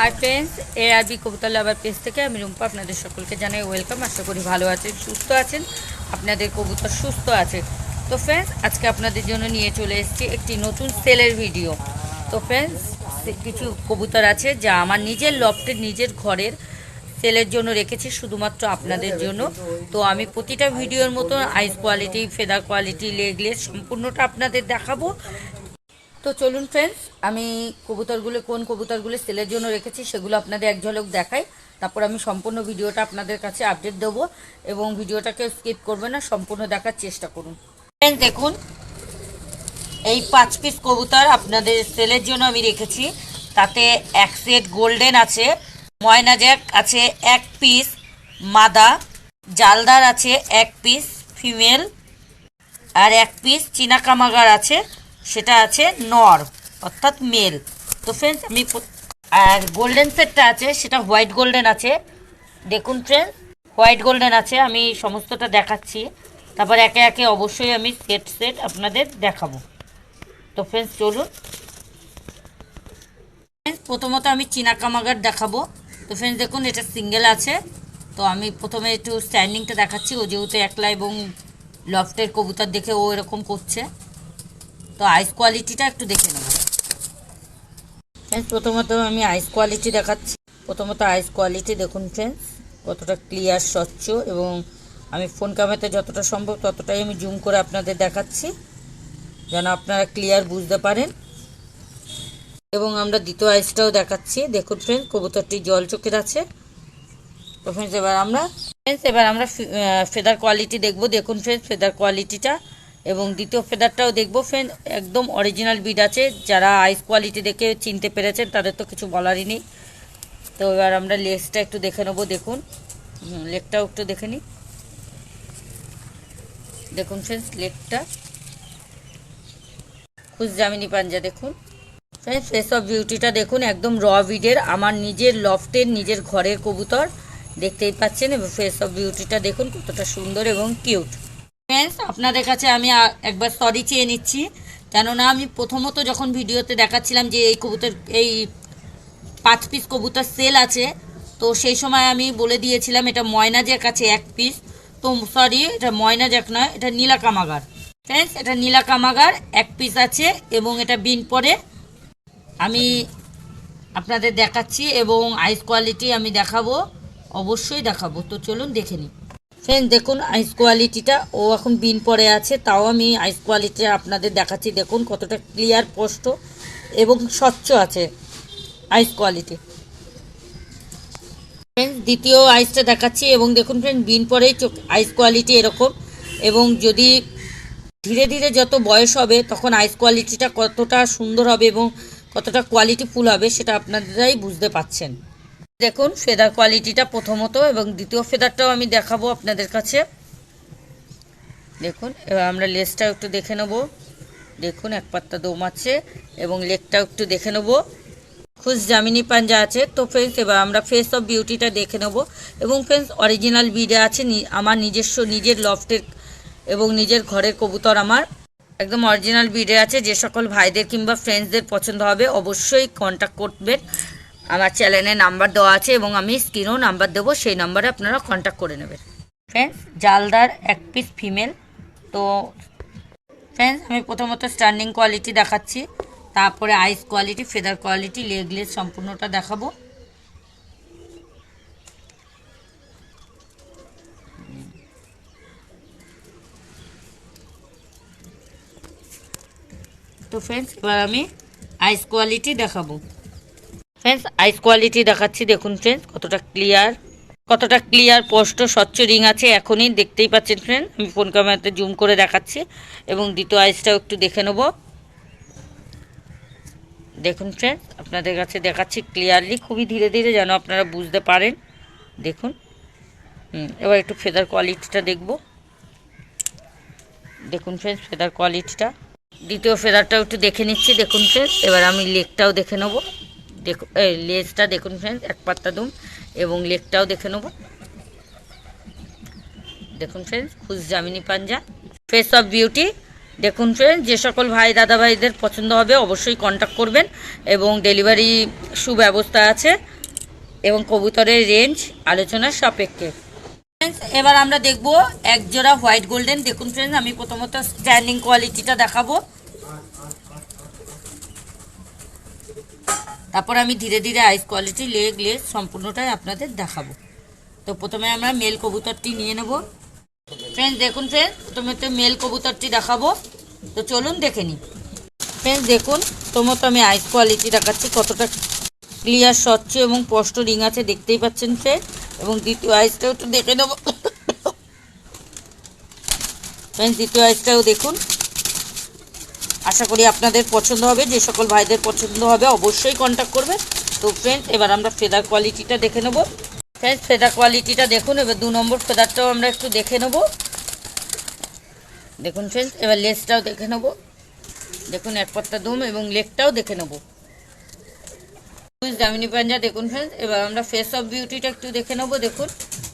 Hi friends A R B কবুতর lover page থেকে আমি রুম্পা আপনাদের সকলকে জানাই ওয়েলকাম আশা করি ভালো আছেন, সুস্থ আছেন, আপনাদের কবুতর সুস্থ আছে। তো ফ্রেন্ডস আজকে আপনাদের জন্য নিয়ে চলে এসেছি একটি নতুন সেলের ভিডিও তো ফ্রেন্ডস কিছু কবুতর আছে যা আমার নিজের লফটের নিজের ঘরের সেলের জন্য রেখেছি, শুধুমাত্র আপনাদের জন্য। তো আমি প্রতিটা ভিডিওর মতো eyes quality feather quality legless সম্পূর্ণটা আপনাদের দেখাবো। তো চলুন ফ্রেন্ডস আমি কবুতরগুলো কোন কবুতরগুলো সেলের জন্য রেখেছি সেগুলো আপনাদের এক ঝলক দেখাই। তারপর আমি সম্পূর্ণ ভিডিওটা আপনাদের কাছে আপডেট দেবো এবং ভিডিওটাকে স্কিপ করবে না, সম্পূর্ণ দেখার চেষ্টা করুন। ফ্রেন্ডস দেখুন, এই পাঁচ পিস কবুতর আপনাদের সেলের জন্য আমি রেখেছি। তাতে এক সেট গোল্ডেন আছে ময়না জ্যাক আছে এক পিস মাদা, জালদার আছে এক পিস ফিমেল আর এক পিস চীনা কামাগার আছে। সেটা আছে নর, অর্থাৎ মেল। তো ফ্রেন্ডস আমি আর গোল্ডেন সেটটা আছে, সেটা হোয়াইট গোল্ডেন আছে। দেখুন ফ্রেন্ডস হোয়াইট গোল্ডেন আছে, আমি সমস্তটা দেখাচ্ছি। তারপর একে একে অবশ্যই আমি সেট সেট আপনাদের দেখাবো। তো ফ্রেন্ডস চলুন। প্রথমত আমি চীনা কামাগার দেখাবো। তো ফ্রেন্ডস দেখুন, এটা সিঙ্গেল আছে। তো আমি প্রথমে একটু স্ট্যান্ডিংটা দেখাচ্ছি। ও যেহেতু একলা এবং লফটের কবুতর দেখে ও এরকম করছে। তো আইস কোয়ালিটিটা একটু দেখে নেব। প্রথমত আমি আইস কোয়ালিটি দেখাচ্ছি। প্রথমত আইস কোয়ালিটি দেখুন ফ্রেন্ডস কতটা ক্লিয়ার স্বচ্ছ এবং আমি ফোন ক্যামেরাতে যতটা সম্ভব ততটাই আমি জুম করে আপনাদের দেখাচ্ছি, যেন আপনারা ক্লিয়ার বুঝতে পারেন। এবং আমরা দ্বিতীয় আইসটাও দেখাচ্ছি। দেখুন ফ্রেন্ডস কবুতরটি জল চোখের আছে। তো ফ্রেন্ডস এবার আমরা ফ্রেন্ডস এবার আমরা ফেদার কোয়ালিটি দেখব। দেখুন ফ্রেন্ডস ফেদার কোয়ালিটিটা এবং দ্বিতীয় ফেদারটাও দেখব ফ্রেন্ড একদম অরিজিনাল বিড আছে। যারা আইস কোয়ালিটি দেখে চিনতে পেরেছেন তাদের তো কিছু বলারই নেই। তো এবার আমরা লেগসটা একটু দেখে নেব দেখুন। হুম, লেগটাও একটু দেখে নিই। দেখুন ফ্রেন্ডস লেগটা। খুশ জামিনী পাঞ্জা দেখুন। ফ্রেন্ডস ফেস অফ বিউটিটা দেখুন একদম র বিডের আমার নিজের লফটের নিজের ঘরের কবুতর। দেখতেই পাচ্ছেন এবং ফেস অফ বিউটিটা দেখুন কতটা সুন্দর এবং কিউট ফ্রেন্ডস আপনাদের কাছে আমি একবার সরি চেয়ে নিচ্ছি। কেননা আমি প্রথমত যখন ভিডিওতে দেখাচ্ছিলাম যে এই কবুতর এই পাঁচ পিস কবুতর সেল আছে, তো সেই সময় আমি বলে দিয়েছিলাম, এটা ময়না জ্যাক আছে এক পিস তো সরি এটা ময়না জ্যাক নয়, এটা নীলা কামাগার ফ্রেন্ডস এটা নীলা কামাগার এক পিস আছে এবং এটা বিন পরে। আমি আপনাদের দেখাচ্ছি এবং আইস কোয়ালিটি আমি দেখাবো, অবশ্যই দেখাবো। তো চলুন দেখে নিই। ফ্রেন্ড দেখুন আইস কোয়ালিটিটা ও এখন বিন পরে আছে, তাও আমি আইস কোয়ালিটিটা আপনাদের দেখাচ্ছি। দেখুন, কতটা ক্লিয়ার স্পষ্ট এবং স্বচ্ছ আছে আইস কোয়ালিটি ফ্রেন্ডস দ্বিতীয় আইসটা দেখাচ্ছি এবং দেখুন ফ্রেন্ড বিন পরেই চোখ আইস কোয়ালিটি এরকম। এবং যদি ধীরে ধীরে যত বয়স হবে, তখন আইস কোয়ালিটিটা কতটা সুন্দর হবে এবং কতটা কোয়ালিটি ফুল হবে, সেটা আপনারাই বুঝতে পাচ্ছেন দেখুন, ফেদার কোয়ালিটিটা প্রথমত এবং দ্বিতীয় ফেদারটাও আমি দেখাবো আপনাদের কাছে। দেখুন, এবার আমরা লেসটাও একটু দেখে নেব। দেখুন, এক পাত্তা দম আছে এবং লেগটাও একটু দেখে নেব। খুশ জামিনি পাঞ্জা আছে। তো ফ্রেন্ডস এবার আমরা ফেস অফ বিউটিটা দেখে নেব। এবং ফ্রেন্ডস অরিজিনাল বিডে আছে আমার নিজস্ব, নিজের লফটের এবং নিজের ঘরের কবুতর আমার। একদম অরিজিনাল বিডে আছে। যে সকল ভাইদের কিংবা ফ্রেন্ডসদের পছন্দ হবে, অবশ্যই কন্ট্যাক্ট করবেন। আমার চ্যানেলে নাম্বার দেওয়া আছে এবং আমি স্ক্রিনেও নাম্বার দেবো, সেই নাম্বারে আপনারা কন্ট্যাক্ট করে নেবেন। ফ্রেন্ডস জালদার এক পিস ফিমেল তো ফ্রেন্ডস আমি প্রথমত স্ট্যান্ডিং কোয়ালিটি দেখাচ্ছি, তারপরে eyes quality feather quality legless সম্পূর্ণটা দেখাবো। তো ফ্রেন্ডস এবার আমি আইস কোয়ালিটি দেখাবো। ফ্রেন্ডস আইস কোয়ালিটি দেখাচ্ছি, দেখুন ফ্রেন্ডস কতটা ক্লিয়ার কতটা ক্লিয়ার স্পষ্ট, স্বচ্ছ রিং আছে এখনই, দেখতেই পাচ্ছেন ফ্রেন্ড আমি ফোন ক্যামেরাতে জুম করে দেখাচ্ছি এবং দ্বিতীয় আইসটাও একটু দেখে নেব। দেখুন ফ্রেন্ড আপনাদের কাছে দেখাচ্ছি ক্লিয়ারলি খুবই ধীরে ধীরে যেন আপনারা বুঝতে পারেন। দেখুন এবার একটু ফেদার কোয়ালিটিটা দেখব। দেখুন ফ্রেন্ডস ফেদার কোয়ালিটিটা দ্বিতীয় ফেদারটাও একটু দেখে নিচ্ছি, দেখুন ফ্রেন্ডস এবার আমি লেকটাও দেখে নেব। এই লেজটা দেখুন ফ্রেন্ডস এক পাত্তা দুম, এবং লেগটাও দেখে নেব। দেখুন ফ্রেন্ডস খুশ জামিনী পাঞ্জা। ফেস অফ বিউটি দেখুন ফ্রেন্ড যে সকল ভাই, দাদা ভাইদের পছন্দ হবে, অবশ্যই কন্ট্যাক্ট করবেন, এবং ডেলিভারি সুব্যবস্থা আছে, এবং কবুতরের রেঞ্জ আলোচনার সাপেক্ষে। ফ্রেন্ডস এবার আমরা দেখব এক জোড়া হোয়াইট গোল্ডেন দেখুন ফ্রেন্ডস আমি প্রথমত স্ট্যান্ডিং কোয়ালিটিটা দেখাবো। তারপর আমি ধীরে ধীরে আইস কোয়ালিটি লেগ লেস সম্পূর্ণটাই আপনাদের দেখাবো। তো প্রথমে আমরা মেল কবুতরটি নিয়ে নেব। ফ্রেন্ডস দেখুন ফ্রেন্ড প্রথমে তো মেল কবুতরটি দেখাবো। তো চলুন দেখে নিই। ফ্রেন্ডস দেখুন প্রথমত আমি আইস কোয়ালিটি দেখাচ্ছি, কতটা ক্লিয়ার স্বচ্ছ এবং স্পষ্ট রিং আছে, দেখতেই পাচ্ছেন ফ্রেন্ড এবং দ্বিতীয় আইসটাও একটু দেখে নেব। ফ্রেন্ডস দ্বিতীয় আইসটাও দেখুন। আশা করি আপনাদের পছন্দ হবে, যে সকল ভাইদের পছন্দ হবে অবশ্যই কন্ট্যাক্ট করবেন। তো ফ্রেন্ডস এবার আমরা ফেদার কোয়ালিটিটা দেখে নেব। ফ্রেন্ডস ফেদার কোয়ালিটিটা দেখুন, এবার দু নম্বর ফেদারটাও আমরা একটু দেখে নেব। দেখুন ফ্রেন্ডস এবার লেসটাও দেখে নেব। দেখুন এক পাত্তা দুম এবং লেগটাও দেখে নেব। জামিনি পাঞ্জা দেখুন ফ্রেন্ডস এবার আমরা ফেস অফ বিউটিটা একটু দেখে নেব, দেখুন।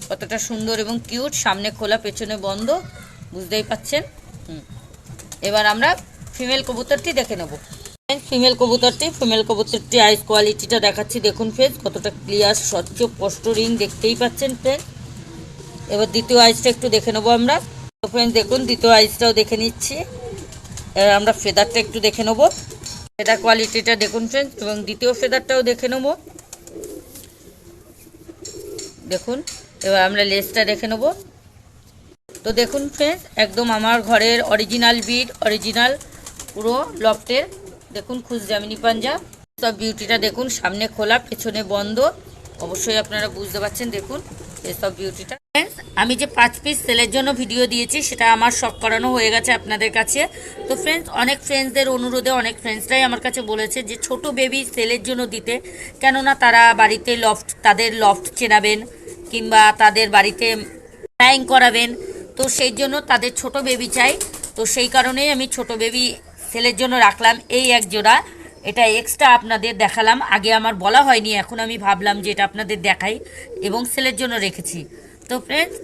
কতটা সুন্দর এবং কিউট সামনে খোলা, পেছনে বন্ধ, বুঝতেই পাচ্ছেন? এবার আমরা ফিমেল কবুতরটি দেখে নেব। ফিমেল কবুতরটি ফিমেল কবুতরটি আইস কোয়ালিটিটা দেখাচ্ছি। দেখুন ফ্রেন্ড কতটা ক্লিয়ার স্বচ্ছ, স্পষ্ট রিং দেখতেই পাচ্ছেন ফ্রেন্ড এবার দ্বিতীয় আইসটা একটু দেখে নেব আমরা। তো ফ্রেন্ড দেখুন, দ্বিতীয় আইসটাও দেখে নিচ্ছি। এবার আমরা ফেদারটা একটু দেখে নেব। ফেদার কোয়ালিটিটা দেখুন ফ্রেন্ড এবং দ্বিতীয় ফেদারটাও দেখে নেব। দেখুন, এবার আমরা লেসটা দেখে নেব। তো দেখুন ফ্রেন্ডস একদম আমার ঘরের অরিজিনাল বিড অরিজিনাল পুরো লফটের দেখুন খুশ জামিনি পাঞ্জা সব বিউটিটা দেখুন, সামনে খোলা, পেছনে বন্ধ। অবশ্যই আপনারা বুঝতে পারছেন, দেখুন এসব বিউটিটা ফ্রেন্ডস আমি যে পাঁচ পিস সেলের জন্য ভিডিও দিয়েছি, সেটা আমার শখ করানো হয়ে গেছে আপনাদের কাছে। তো ফ্রেন্ডস অনেক ফ্রেন্ডসদের অনুরোধে, অনেক ফ্রেন্ডসরাই আমার কাছে বলেছে যে, ছোট বেবি সেলের জন্য দিতে। কেননা তারা বাড়িতে লফট তাদের লফট চেনাবেন, কিংবা তাদের বাড়িতে ফ্লাইং করাবেন। তো সেই জন্য তাদের ছোট বেবি চাই। তো সেই কারণেই আমি ছোট বেবি সেলের জন্য রাখলাম এই এক জোড়া। এটা এক্সট্রা আপনাদের দেখালাম। আগে আমার বলা হয়নি, এখন আমি ভাবলাম যে এটা আপনাদের দেখাই এবং সেলের জন্য রেখেছি। তো ফ্রেন্ডস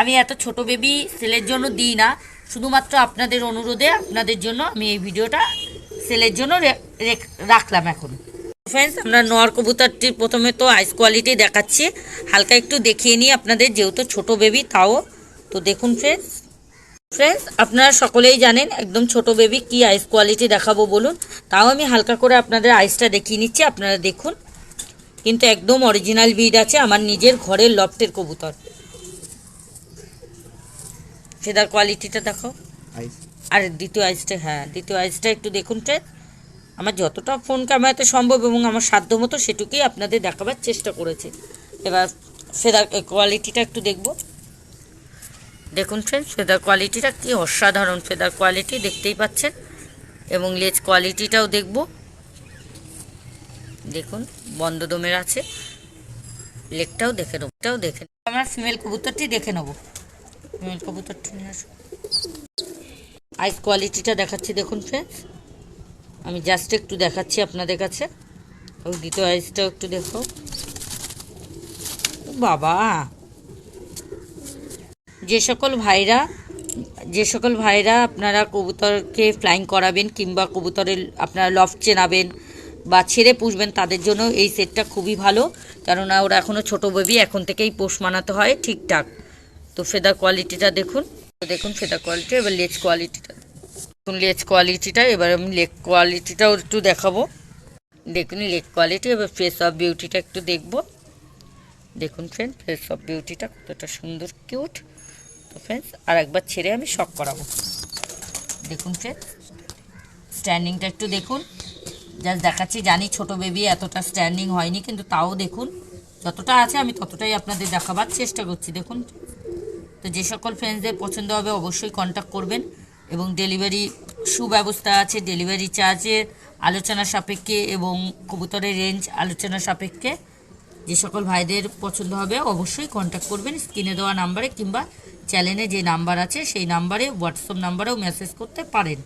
আমি এত ছোট বেবি সেলের জন্য দিই না। শুধুমাত্র আপনাদের অনুরোধে আপনাদের জন্য আমি এই ভিডিওটা সেলের জন্য রাখলাম এখন। ফ্রেন্ডস আমরা নর কবুতরটির প্রথমে তো আইস কোয়ালিটি দেখাচ্ছি। হালকা একটু দেখিয়ে নিই আপনাদের, যেহেতু ছোট বেবি তাও। তো দেখুন ফ্রেন্ডস ফ্রেন্ডস আপনারা সকলেই জানেন একদম ছোট বেবি কি আইস কোয়ালিটি দেখাবো বলুন। তাও আমি হালকা করে আপনাদের আইসটা দেখিয়ে নিচ্ছি আপনারা দেখুন। কিন্তু একদম অরিজিনাল বিড আছে আমার নিজের ঘরের লফটের কবুতর। সেটার কোয়ালিটিটা দেখো আর দ্বিতীয় আইসটা হ্যাঁ দ্বিতীয় আইসটা একটু দেখুন ফ্রেন্ড আমার যতটা ফোন ক্যামেরাতে সম্ভব এবং আমার সাধ্য মতো সেটুকুই আপনাদের দেখাবার চেষ্টা করেছি। এবার ফেদার কোয়ালিটিটা একটু দেখব। দেখুন ফ্রেন্ড ফেদার কোয়ালিটিটা কি অসাধারণ ফেদার কোয়ালিটি দেখতেই পাচ্ছেন। এবং লেজ কোয়ালিটিটাও দেখব। দেখুন বন্ধ দমের আছে লেগটাও দেখে নেব এটাও দেখে। আমরা ফিমেল কবুতরটি দেখে নেব। ফিমেল কবুতরটি নিয়ে আসো আইস কোয়ালিটিটা দেখাচ্ছি, দেখুন ফ্রেন্ডস আমি জাস্ট একটু দেখাচ্ছি আপনাদের কাছে। দ্বিতীয় আইসটাও একটু দেখো। বাবা! যে সকল ভাইরা, যে সকল ভাইরা আপনারা কবুতরকে ফ্লাইং করাবেন কিংবা কবুতরের আপনারা লফট চেনাবেন বা ছেড়ে পুষবেন, তাদের জন্য এই সেটটা খুবই ভালো। কেননা ওরা এখনও ছোটো বেবি এখন থেকেই পোষ মানাতে হয় ঠিকঠাক। তো ফেদার কোয়ালিটিটা দেখুন। দেখুন ফেদার কোয়ালিটি এবার লেজ কোয়ালিটিটা দেখুন লেজ কোয়ালিটিটা এবার আমি লেগ কোয়ালিটিটাও একটু দেখাবো। দেখুন লেগ কোয়ালিটি এবার ফেস অফ বিউটিটা একটু দেখব। দেখুন ফ্রেন্ড ফেস অফ বিউটিটা কতটা সুন্দর কিউট তো ফ্রেন্ডস আর একবার ছেড়ে আমি শক করাবো। দেখুন ফ্রেন্ড স্ট্যান্ডিংটা একটু দেখুন। জাস্ট দেখাচ্ছি, জানি ছোট বেবি এতটা স্ট্যান্ডিং হয়নি, কিন্তু তাও দেখুন। যতটা আছে আমি ততটাই আপনাদের দেখাবার চেষ্টা করছি, দেখুন। তো যে সকল ফ্রেন্ডসদের পছন্দ হবে অবশ্যই কন্ট্যাক্ট করবেন। এবং ডেলিভারি সুব্যবস্থা আছে ডেলিভারি চার্জের আলোচনা সাপেক্ষে এবং কবুতরের রেঞ্জ আলোচনা সাপেক্ষে। যে সকল ভাইদের পছন্দ হবে অবশ্যই কন্ট্যাক্ট করবেন স্ক্রিনে দেওয়া নাম্বারে কিংবা চ্যানেলে যে নাম্বার আছে সেই নাম্বারে হোয়াটসঅ্যাপ নাম্বারেও মেসেজ করতে পারেন।